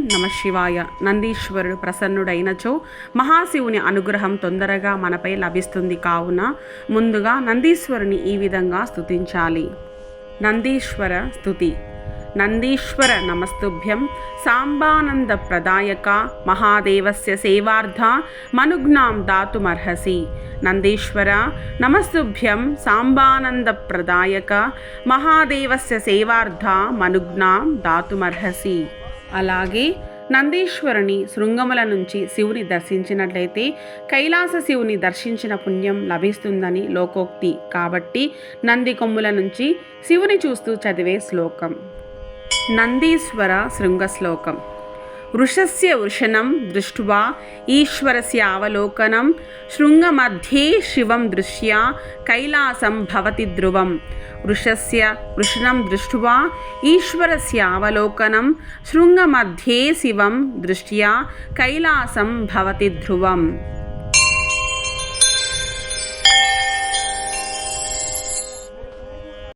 నమ శివాయ. నందీశ్వరుడు ప్రసన్నుడైనచో మహాశివుని అనుగ్రహం తొందరగా మనపై లభిస్తుంది కావున ముందుగా నందీశ్వరుని ఈ విధంగా స్థుతించాలి నందీశ్వర స్తుతి. నందీశ్వర నమస్తుభ్యం. సాంబానంద ప్రదాయక. మహాదేవస్య సేవార్థ మనుగ్నాం దాతుమర్హసి. నందీశ్వర నమస్తుభ్యం. సాంబానంద ప్రదాయక. మహాదేవస్య సేవార్థ మనుగ్నాం దాతుమర్హసి. అలాగే నందీశ్వరుని శృంగముల నుంచి శివుని దర్శించినట్లయితే కైలాస శివుని దర్శించిన పుణ్యం లభిస్తుందని లోకోక్తి. కాబట్టి నంది కొమ్ముల నుంచి శివుని చూస్తూ చదివే శ్లోకం. నందీశ్వర శృంగ శ్లోకం. వృషస్య వృషణం దృష్ట్వా ఈశ్వరస్య అవలోకనం శృంగమధ్యే శివం దృశ్యా కైలాసం భవతి ధ్రువం. వృషస్య వృషణం దృష్ట్వా ఈశ్వరస్య అవలోకనం శృంగమధ్యే శివం దృష్ట్యా కైలాసం భవతి ధ్రువం.